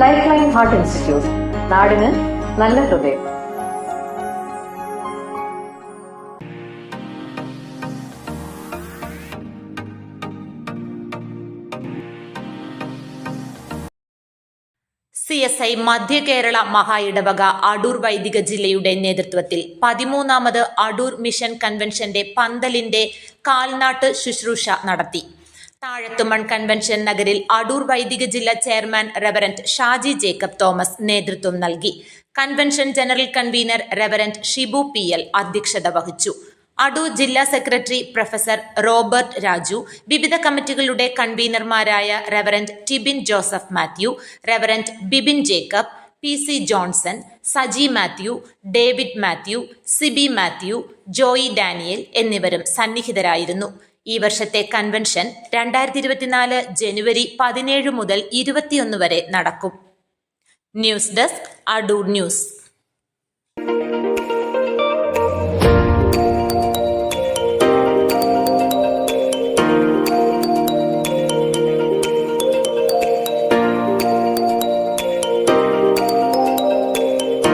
Life line heart institute നാടിന് നല്ല ഹൃദയം. സി എസ് ഐ മധ്യ കേരള മഹാ ഇടവക അടൂർ വൈദിക ജില്ലയുടെ നേതൃത്വത്തിൽ പതിമൂന്നാമത് അടൂർ മിഷൻ കൺവെൻഷന്റെ പന്തലിന്റെ കാൽനാട്ട് ശുശ്രൂഷ നടത്തി. താഴത്തുമൺ കൺവെൻഷൻ നഗരിൽ അടൂർ വൈദിക ജില്ലാ chairman reverend Shaji Jacob Thomas നേതൃത്വം നൽകി. Convention general convener reverend Shibu P L അധ്യക്ഷത വഹിച്ചു. അടൂർ ജില്ലാ സെക്രട്ടറി പ്രൊഫസർ റോബർട്ട് രാജു വിവിധ കമ്മിറ്റികളുടെ കൺവീനർമാരായ reverend Tibin Joseph Mathew reverend Bibin Jacob P C Johnson Saji Mathew David Mathew Sibi Mathew Joy Daniel എന്നിവരും സന്നിഹിതരായിരുന്നു. ഈ വർഷത്തെ കൺവെൻഷൻ രണ്ടായിരത്തി ഇരുപത്തിനാല് ജനുവരി പതിനേഴ് മുതൽ ഇരുപത്തിയൊന്ന് വരെ നടക്കും. News desk Adoor News.